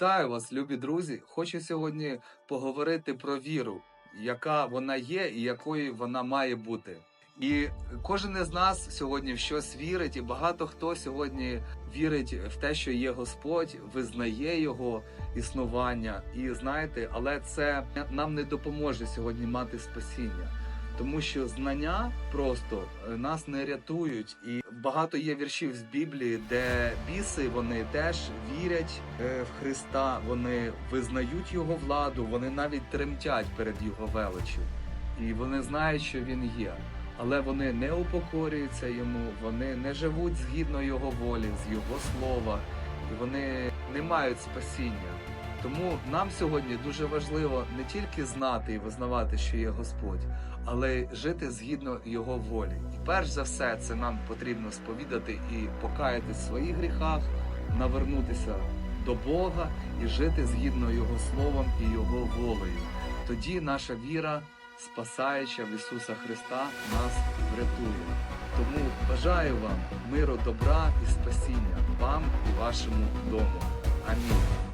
Вітаю вас, любі друзі! Хочу сьогодні поговорити про віру, яка вона є і якою вона має бути. І кожен із нас сьогодні в щось вірить, і багато хто сьогодні вірить в те, що є Господь, визнає його існування. І знаєте, але це нам не допоможе сьогодні мати спасіння. Тому що знання просто е, нас не рятують, і багато є віршів з Біблії, де біси вони теж вірять е, в Христа, вони визнають його владу, вони навіть тремтять перед його величчю, і вони знають, що він є. Але вони не упокорюються йому, вони не живуть згідно його волі, з його слова, і вони не мають спасіння. Тому нам сьогодні дуже важливо не тільки знати і визнавати, що є Господь, але й жити згідно Його волі. І перш за все, це нам потрібно сповідати і покаятись в своїх гріхах, навернутися до Бога і жити згідно Його Словом і Його волею. Тоді наша віра, спасаюча в Ісуса Христа, нас врятує. Тому бажаю вам миру, добра і спасіння вам і вашому дому. Амінь.